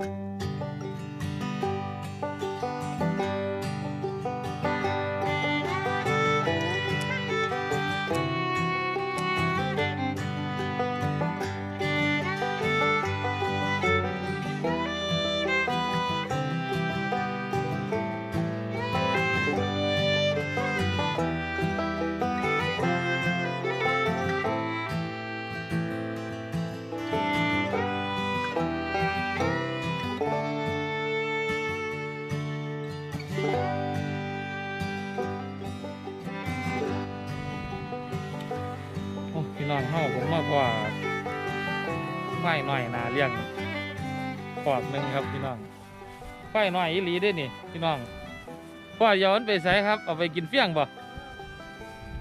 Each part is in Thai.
โเฮาผมมาพ่อไม่หน่อยนาเลี้ยงปอบหนึ่งครับพี่น้องไฟหน่อยอีหลีเด้นี่พี่น้องพ่อยวมันไปใส่ครับเอาไปกินเฟี้ยงบ่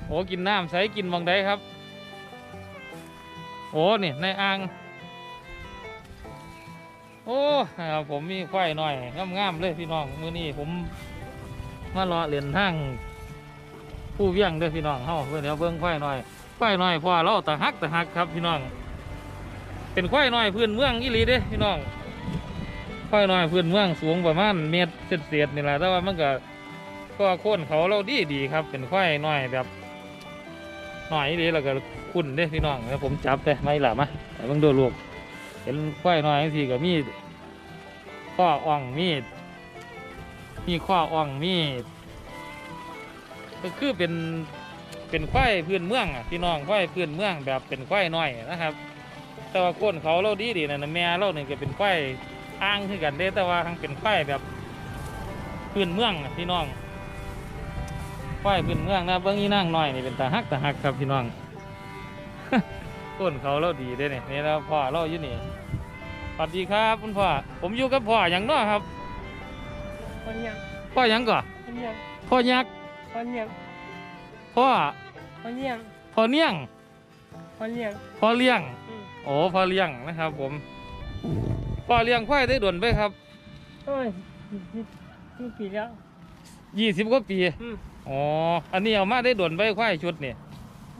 โอ้กินน้ำใส่กินหมองใดครับ โอ้นี่ในอ่างโอ้ผมมีควายหน่อยงามๆเลยพี่น้องมือนี้ผมมารอเหรียนทางผู้เวียงเด้พี่น้องเฮาเพื่อนเดี๋ยวเบิ่งควายหน่อย ควายน้อยพ่อเราตะฮักตะฮักครับพี่น้อง เป็นควายน้อยพื้นเมืองอีหลีเด้พี่น้องควายน้อยพื้นเมืองสูงประมาณเมตรเศษๆนี่แหละแต่ว่ามันก็ก็โค่นเขาเราดีดีครับ เป็นควายน้อยแบบน้อยอีหลีแล้วก็คุ้นเด้พี่น้องแล้วผมจับได้ไม่หล่ะมาไอ้เบิ่งดูลูกเห็นควายน้อยทีก็มีข้ออ่องมีมีข้ออ่องมีก็คือเป็น เป็นควายพื้นเมืองอะพี่น้องควายพื้นเมืองแบบเป็นควายน้อยนะครับ แต่ว่าก้นเขาเราดีดีๆนะนะแม่เราเนี่ยก็เป็นควายอ้างคือกันเด้แต่ว่าทั้งเป็นควายแบบพื้นเมืองอะพี่น้องควายพื้นเมืองนะเบิ้งอีนั่งน้อยนี่เป็นตาฮักตาฮักครับพี่น้องก้นเขาเราดีเด้เนี่ยนี่เราพ่อเราอยู่นี่สวัสดีครับคุณพ่อผมอยู่กับพ่ออย่างเน้อครับคนยังพ่อหยังก่อนคนยังพ่อยักษ์คนยัง พ่อคนยังพ่อเลี้ยงคนยังพ่อเลี้ยงอืมโอ้พ่อเลี้ยงนะครับผมพ่อเลี้ยงควายได้ด่วนไปครับโอ้ยยี่สิบปีแล้วยี่สิบกว่าปีอืมอ๋ออันนี้เอามาได้ด่วนไปควายชุดนี่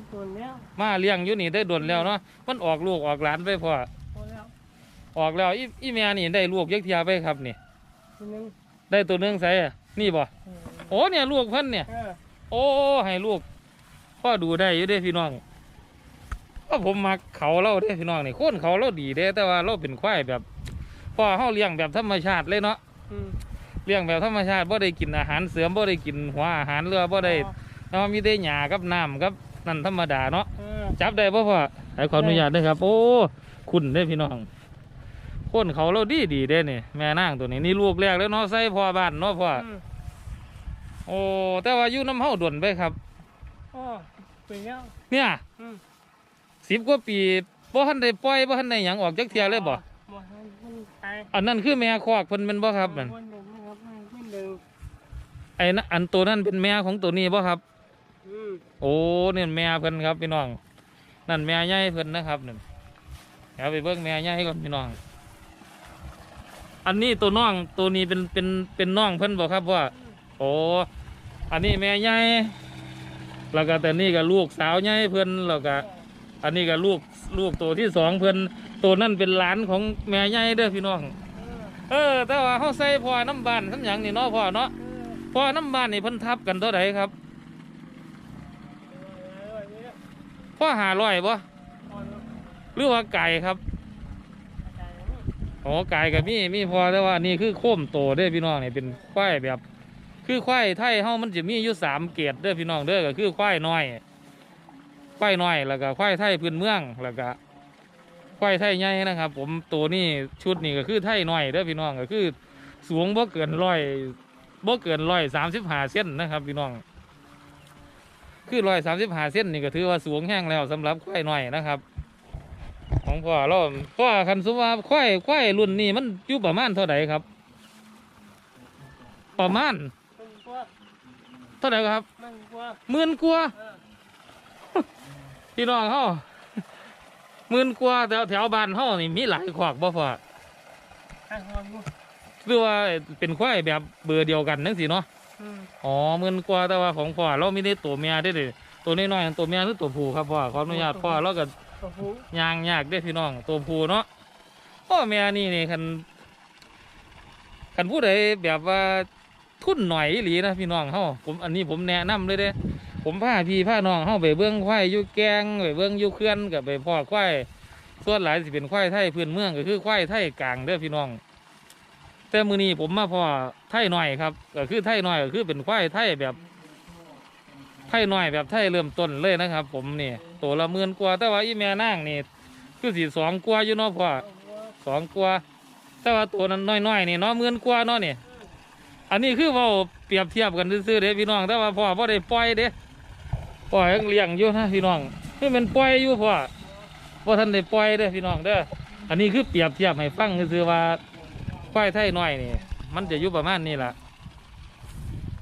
โดนแล้วมาเลี้ยงอยู่นี่ได้ด่วนแล้วเนาะมันออกลูกออกหลานไปพ่อโดนแล้วออกแล้วอีอีแม่นี่ได้ลูกยักเทียไปครับนี่คนนึงได้ตัวหนึงใส่อะนี่บ่เออโอ้เนี่ยลูกเพิ่นเนี่ยเออ โอ้ให้ลูกพ่อดูได้อยู่เด้พี่น้องก็ผมมักเขาเล่าเด้พี่น้องนี่โคนเขาเล่าดีเด้ แต่ว่าเราเป็นควายแบบพ่อเฮาเลี้ยงแบบธรรมชาติเลยเนาะอืมเลี้ยงแบบธรรมชาติบ่ได้กินอาหารเสริมบ่ได้กินหัวอาหารเรือบ่ได้เนาะมีแต่หญ้ากับน้ำกับนั่นธรรมดาเนาะเออจับได้บ่พ่อให้ขออนุญาตด้วยครับ โอ้คุณเด้พี่น้องคนเขาเราดีดีเด้นี่แม่นางตัวนี้นี่ลูกแรกแล้วเนาะใส่พ่อบ้านเนาะพ่อ อืม โอ้แต่ว่าอยู่น้ำเฮาด่วนไปครับโอ้ปีแล้วเนี่ยอืมสิบกว่าปีบ่ทันได้ปล่อยบ่ทันได้หยังออกจักเที่ยเลยบ่บ่ให้มันตายอันนั้นคือแม่คอกเพิ่นเป็นบ่ครับนั่นคนหนึ่งนะครับคนหนึ่งไอ้นั่นอันตัวนั้นเป็นแม่ของตัวนี้บ่ครับ อืมโอ้เนี่ยแม่เพิ่นครับพี่น้องนั่นแม่ใหญ่เพิ่นนะครับนั่นเดี๋ยวไปเบิ่งแม่ใหญ่ก่อนพี่น้อง อันนี้ตัวน้องตัวนี้เป็นเป็นเป็นน้องเพิ่นบ่ครับว่าโอ้ อันนี้แม่ใหญ่แล้วก็แต่นี่ก็ลูกสาวใหญ่เพิ่นแล้วก็อันนี้ก็ลูกลูกตัวที่สองเพิ่นตัวนั่นเป็นหลานของแม่ใหญ่เด้อพี่น้อง เออเออแต่ว่าเฮาใส่พ่อน้ำบ้านทั้งหยังนี่เนาะพ่อเนาะเออพ่อน้ำบ้านนี่เพิ่นทับกันเท่าใดครับเออนี่แหละพ่อหาร้อยบ่พอแล้วหรือว่าไก่ครับตายแล้วอ๋อไก่กับมีมีพอแต่ว่านี่คือโค้มโตเด้อพี่น้องนี่เป็นควายแบบ คือควายไทยเฮามันจะมีอยู่สามเกรดเด้อพี่น้องเด้อก็คือควายน้อยควายน้อยแล้วก็ควายไทยพื้นเมืองแล้วก็ควายไทยใหญ่นะครับ ผมตัวนี้ชุดนี้ก็คือไทยน้อยเด้อพี่น้องก็คือ สูงบ่เกินร้อยบ่เกินร้อยสามสิบห้าเซนนะครับพี่น้องคือร้อยสามสิบห้าเซนนี่ก็ถือว่าสูงแห้งแล้วสำหรับควายน้อยนะครับ ของพ่อเราพ่อคันสมว่าควายควายรุ่นนี้มันอยู่ประมาณเท่าไหร่ครับ ประมาณ เท่าไหร่ครับมันกลัวหมื่นกว่าเออพี่น้องเขาหมื่นกว่าแถวแถวบ้านเขานี่มีหลายขวากบ่พ่อให้ความรู้หรือว่าเป็นควายแบบเบอร์เดียวกันนั่นสิเนาะอืมอ๋อหมื่นกว่าแต่ว่าของพ่อเราไม่ได้ตัวเมียได้เลยตัวน้อยๆตัวเมียหรือตัวผู้ครับพ่อขออนุญาตพ่อเราก็ตัวผู้ยางยากได้อพี่น้องตัวผู้เนาะพ่อแม่นี่นี่คันคันผู้ใดแบบว่า ทุนหน่อยหลีนะพี่น้องเฮาผมอันนี้ผมแนะนำเลยเด้ ผมพาพี่พาน้องเฮาไปเบื้องควายยู่แกงไปเบื้องยู่เขื่อนกับไปพ่อควายส่วนหลายสิเป็นควายไทยพื้นเมืองก็คือควายไทยกลางเด้อพี่น้อง แต่มือนี้ผมมาพอไทยหน่อยครับก็คือไทยหน่อยก็คือเป็นควายไทยแบบไทยหน่อยแบบไทยเริ่มต้นเลยนะครับ ผมนี่ตัวละหมื่นกว่าแต่ว่าอีแม่นางนี่คือสีสองกว่าอยู่เนาะพ่อสองกว่าแต่ว่าตัวนั้นน้อยๆนี่เนาะหมื่นกว่าเนาะนี่ อันนี้คือเว่าเปรียบเทียบกันซื่อเด้พี่น้องแต่ว่าพ่อพ่ได้ปล่อยเด้ปล่อยยังเลี้ยงอยู่นะพี่น้องนี่มันปล่อยอยู่พ่อพ่ท่านได้ปล่อยเด้พี่น้องเด้ออันนี้คือเปรียบเทียบให้ฟังซื่อว่าควายไทยน้อยนี่มันจะอยู่ประมาณนี้แหละ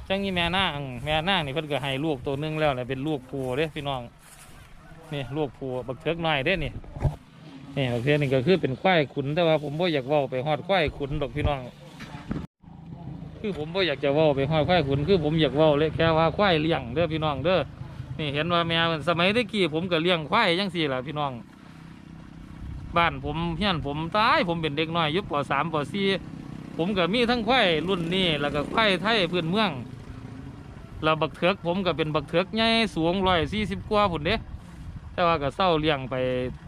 จังนี้แม่นางแม่นางนี่เพิ่นก็ให้ลูกตัวนึงแล้วเนี่ยเป็นลูกผูเด้พี่น้องนี่ลูกผูบักเถิกน้อยเด้นี่นี่บักเถิกนี่ก็คือเป็นควายขุนแต่ว่าผมบ่อยากว้าไปฮอดควายขุนดอกพี่น้อง คือผมบ่อยากจะว้าไปฮอดควายขุนคือผมอยากว้าเลยแค่ว่าควายเลี้ยงเด้อพี่น้องเด้อนี่เห็นว่าแม่มันสมัยตะกี้ผมก็เลี้ยงควายจังซี่ล่ะพี่น้อง บ้านผมเฮียนผมตายผมเป็นเด็กน้อยยุบปสามปสี่ผมก็มีทั้งควายรุ่นนี้แล้วก็ควายไทยพื้นเมืองแล้วบักเถือกผมก็เป็นบักเถือกใหญ่สูงร้อยสี่สิบกว่าผุนเด้แต่ว่าก็เศร้าเลี้ยงไป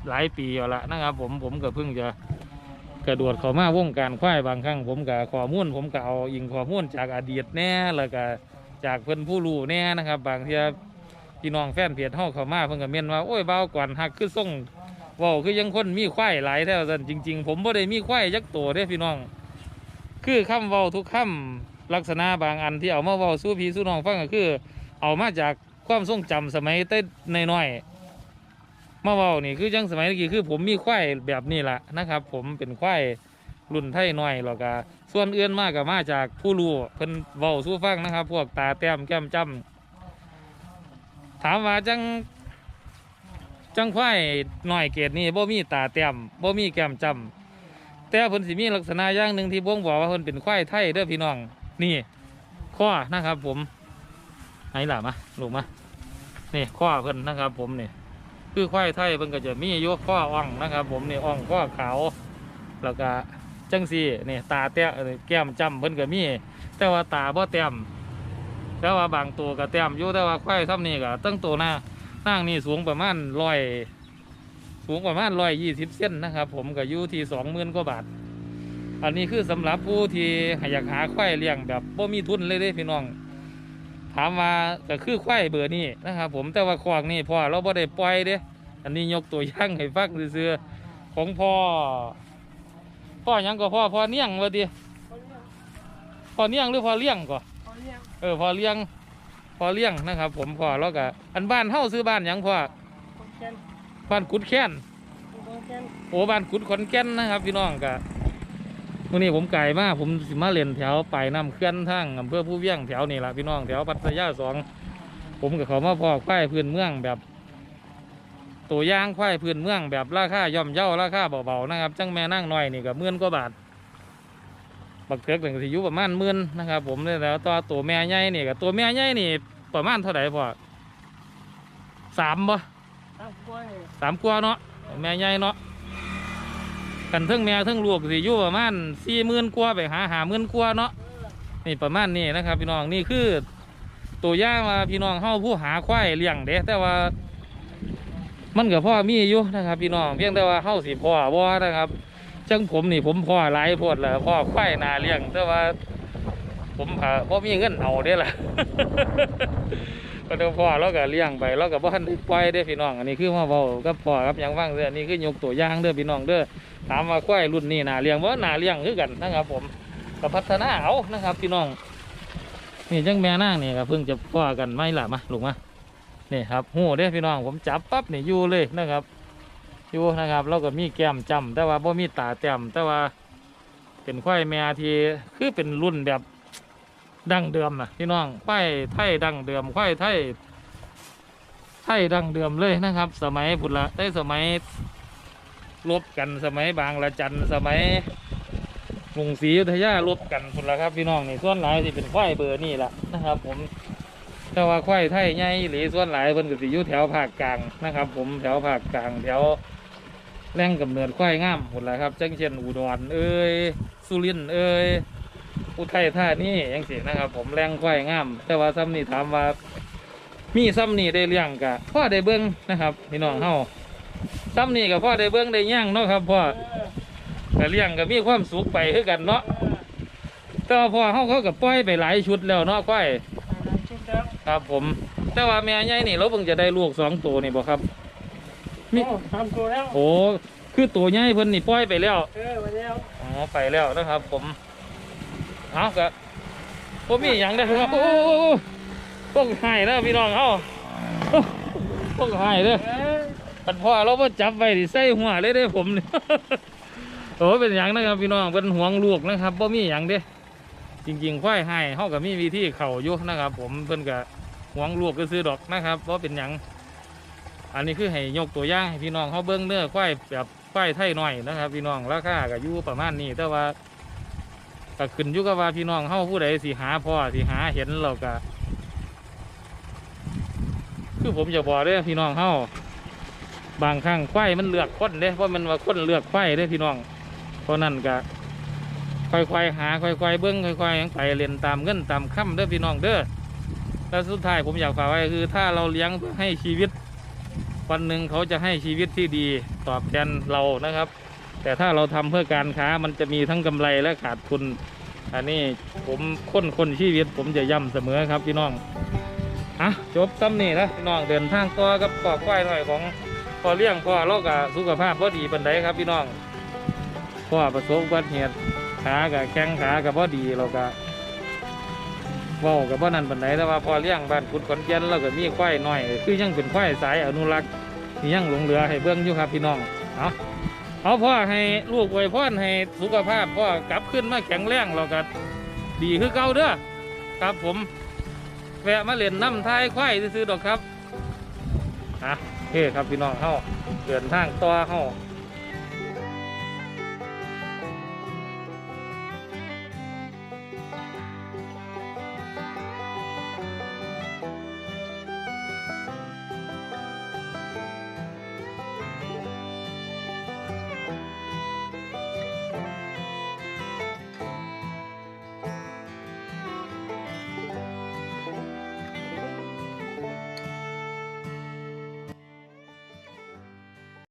หลายปีแล้วละนะครับผมผมก็เพิ่งจะ กระโดดเข้ามาวงการควายบางครั้ง ผมก็ข้อมูลผมก็เอาอิงข้อมูลจากอดีตแน่แล้วก็จากเพิ่อนผู้รู้แน่นะครับ บางทีพี่น้องแฟนเพจเฮาเข้ามาเพิ่นก็เม่นว่าโอ้ยเบาก่อนหักคือส่งเว้าคือยังคนมีควายหลายแท้สันจริง ๆ ผมบ่ได้มีควายยักตัวเด้พี่น้อง คือคำเว้าทุกคำลักษณะบางอันที่เอามาเว้าสู้พี่สู้น้องฟังก็คือ เอามาจากความทรงจำสมัยเต้นน้อยๆ มาเว้านี่คือจังสมัยเมื่อกี้คือผมมีควายแบบนี้แหละนะครับ ผมเป็นควายรุ่นไทยน้อยแล้วก็ส่วนเอื่นมากก็มาจากผู้รู้เพิ่นเว้าสู้ฟังนะครับ พวกตาแต้มแก้มจ้ำถามว่าจังจังควายหน่อยเกตนี่บ่มีตาแต้มบ่มีแก้มจำแต่เพิ่นสิมีลักษณะอย่างหนึ่งที่บ่งบอกว่าเพิ่นเป็นควายไทยเด้อพี่น้องนี่ข้อนะครับ ผมไหนล่ะมาลูกมานี่ข้อเพิ่นนะครับ ผมนี่ คือควายไทยเพิ่นก็จะมีอยกข้ออ่องนะครับ ผมนี่อ่องข้อขาวแล้วก็จังซี่นี่ตาแต้มแก้มจำเพิ่นก็มีแต่ว่าตาบ่แต้มแต่ว่าบางตัวก็แต้มอยู่แต่ว่าควายซ้ำนี่ก็ตั้งตัวหน้านั่งนี่สูงประมาณร้อยสูงประมาณร้อยยี่สิบเซนนะครับ ผมก็อยู่ที่สองหมื่นกว่าบาท อันนี้คือสำหรับผู้ที่อยากหาควายเลี้ยงแบบบ่มีทุนเลยเด้พี่น้อง ถามว่าก็คือควายเบอร์นี้นะครับผมแต่ว่าคอกนี่พ่อเราบ่ได้ปล่อยเด้อันนี้ยกตัวอย่างให้ฟังซื่อๆของพ่อพ่อหยังก็พ่อพ่อเนียงว่าดิเขาเลี้ยงพ่อเนียงหรือพ่อเลี้ยงก็เขาเลี้ยงเออพ่อเลี้ยงพ่อเลี้ยงนะครับ ผมพ่อแล้วก็อันบ้านเฮาซื้อบ้านหยังพ่อคนแก่นบ้านกุดแค้นคนแก่นโอ้บ้านกุดขอนแก่นนะครับ พี่น้องกะ วันนี้ผมไก่มากผมสิมาเล่นแถวไปน้ำเคลื่อนทางอำเภอผู้เวียงแถวนี่แหละพี่น้องแถวปัตยาสองผมกับเขามาพอควายพื้นเมืองแบบ ตัวอย่างควายพื้นเมืองแบบราคาย่อมเย่าราคาเบาๆนะครับจังแม่นั่งน้อยนี่กับหมื่นกว่าบาทบักเถือกหนึ่งสิอยู่ประมาณหมื่นนะครับ ผมเลยแล้วตัวตัวแม่ใหญ่นี่กับตัวแม่ใหญ่นี่ประมาณเท่าไหร่พอสามบ่ตามกล้วยสามกว่าเนาะแม่ใหญ่เนาะ กันเทั้งแม่เทั้งลูกสิอยู่ประมาณสี่หมื่นกว่าไปหาหาหมื่นกว่าเนาะนี่ประมาณนี้นะครับ พี่น้องนี่คือ ตัวอย่างว่าพี่น้องเฮาผู้หาควายเลี้ยงเด้แต่ว่า มันกับพ่อมีอยู่นะครับ พี่น้องเพียงแต่ว่าเฮาสิพ่อบ่นะครับจังผมนี่ผมพ่อหลายโพดแหละพ่อควายนาเลี้ยง แต่ว่า ผมพาพ่มีเงินเอาเด้ล่ะก็เดี๋ยวพ่อเราก็เลี้ยงไปเราก็บ่ทันไปล่อยเด้พี่น้อง อันนี้คือมาเว้ากับพ่อกับยังฟังเด้อนนี้คือยกตัวอย่างเด้อพี่น้องเด้อ ถามว่าควายรุ่นนี้นาเลี้ยงบ่นาเลี้ยงคือกันนะครับ ผมก็พัฒนาเอานะครับ พี่น้องนี่จังแม่นางนี่ก็เพิ่งจะพ่อกันไม่หล่ะมาลูกมานี่ครับหูเด้พี่น้องผมจับปั๊บนี่อยู่เลยนะครับอยู่นะครับเราก็มีแก้มจำแต่ว่าบ่มีตาแต้มแต่ว่าเป็นควายแม่ที่คือเป็นรุ่นแบบดั้งเดิมนะพี่น้องควายไทยดั้งเดิมควายไทยไทยดั้งเดิมเลยนะครับ สมัยพุทธละได้สมัย ลบกันสมัยบางละจันสมัยกรุงศรีอยุธยาลบกันพุทธละครับพี่น้องนี่ส่วนหลายที่เป็นควายเบอร์นี่แหละนะครับ ผมแต่ว่าควายไทยใหญ่หรือส่วนหลายเพิ่นก็สิอยู่แถวภาคกลางนะครับ ผมแถวภาคกลางแถวแหล่งกำเนิดควายงามหมดแล้วครับจังเช่นอุดรเอ้ยสุรินทร์เอ้ยอุทัยธานียังสินะครับ ผมแรงควายงาม แต่ว่าซ้ำนี่ถามว่ามีซ้ำนี่ได้เลี้ยงกะพ่อได้เบิ้งนะครับพี่น้องเฮา ซ้ำนี่กับพ่อได้เบิ้งได้ย่างเนาะครับพ่อเออแต่เลี้ยงก็มีความสุขไปคือกันเนาะแต่ว่าพ่อเฮาเขาก็ปล่อยไปหลายชุดแล้วเนาะควายหลายชุดแล้วครับผม แต่ว่าแม่ใหญ่นี่เราเพิ่งจะได้ลูกสองตัวนี่บ่ครับมีโอ้ทำตัวแล้วโอ้คือตัวใหญ่เพิ่นนี่ปล่อยไปแล้วเออมาแล้วอ๋อไปแล้วนะครับ ผมเอากะผมมีอย่างได้อครับโอ้โหต้องหายแล้วพี่น้องเฮาต้องหายเด้อเออ ปันพ่อเราก็จับไว้ดิใส่หัวเลยเด้ผมเนี่ยโอ้เป็นอย่างนะครับพี่น้องเป็นห่วงลูกนะครับบ่มีอย่างเด้จริงๆควายให้เฮาก็มีวิธีเข่าอยู่นะครับ ผมเพิ่นก็ห่วงลูกก็ซื้อดอกนะครับเพราะเป็นหยังอันนี้คือให้ยกตัวอย่างให้พี่น้องเขาเบิ้งเนื้อควายแบบควายไทยหน่อยนะครับ พี่น้องราคาก็อยู่ประมาณนี้ แต่ว่าก็ขึ้นอยู่กับว่าพี่น้องเฮาผู้ใดสิหาพ่อสิหาเห็นเราก็คือผมจะบอกเด้พี่น้องเฮา บางครั้งควายมันเลือกคนเด้เพราะมันว่าคนเลือกควายเด้พี่น้อง เพราะนั่นก็ค่อยๆหาค่อยๆเบิ้งค่อยๆยังไปเรียนตามเงินตามค่ำเด้อพี่น้องเด้อแล้วสุดท้ายผมอยากฝากไว้คือ ถ้าเราเลี้ยงเพื่อให้ชีวิต วันหนึ่งเขาจะให้ชีวิตที่ดีตอบแทนเรานะครับ แต่ถ้าเราทำเพื่อการค้ามันจะมีทั้งกำไรและขาดทุน อันนี้ผมค้นคนชีวิต ผมจะย้ำเสมอครับพี่น้องอะจบซ้ำนี่นะพี่น้องเดินทางต่อกับกอกควายหน่อยของ พอเลี้ยงพ่อเราก็สุขภาพพอดีปันไดครับพี่น้องพ่อประสบอุบัติเหตุขากับแข้งขากับพอดีเราก็ว้ากับพ่อนันปันไดแต่ว่าพอเลี้ยงบ้านคุณขอนแก่นเราก็มีควายน้อย คือยังเป็นควายสายอนุรักษ์ที่ยังหลงเหลือให้เบื้องอยู่ครับพี่น้องเอาเอาพ่อให้ลูกไว้พ่อให้สุขภาพพ่อกลับขึ้นมาแข็งแรงเราก็ดีคือเก่าเด้อครับผมแวะมาเล่นน้ำท้ายควายซื้อดอกครับอะ เคครับพี่น้องเฮาเดินทางต่อเฮา